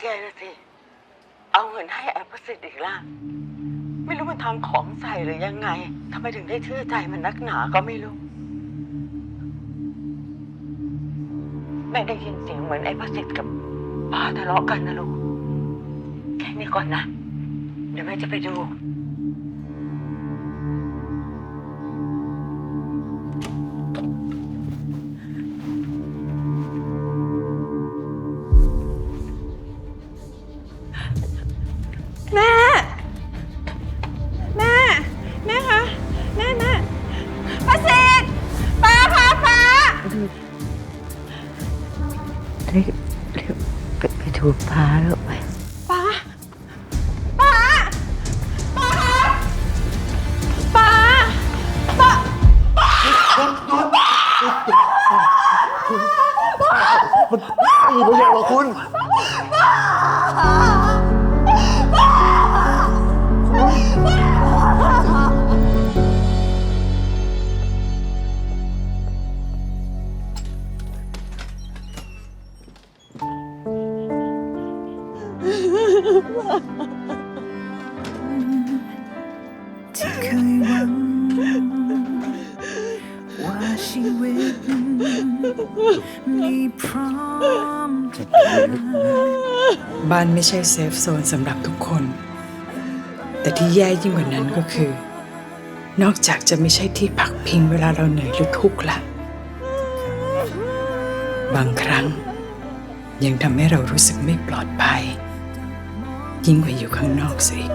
แกนะสิ เอาเงินให้แอปประสิทธิ์อีกล่ะ ไม่รู้มันทำของใส่หรือยังไงทำไมถึงได้เชื่อใจมันนักหนาก็ไม่รู้ แม่ได้ยินเสียงเหมือนไอ้ประสิทธิ์กับป้าทะเลาะกันนะลูก แค่นี้ก่อนนะ เดี๋ยวแม่จะไปดู แม่ แม่ แม่คะ แม่แม่ประสิทธิ์ป้าคะป้าเรียกเรียกไปไปถูกพาแล้วไป ป้าป้าป้าคะป้าป้ามีประโยชน์หรอคุณ ที่เคยหวังว่าชีวิตมีพร้อมจะผ่านบ้านไม่ใช่เซฟโซนสำหรับทุกคน แต่ที่แย่ยิ่งกว่านั้นก็คือ นอกจากจะไม่ใช่ที่พักพิงเวลาเราเหนื่อยหรือทุกข์ละ บางครั้งยังทำให้เรารู้สึกไม่ปลอดภัย 因为有个 Noxy。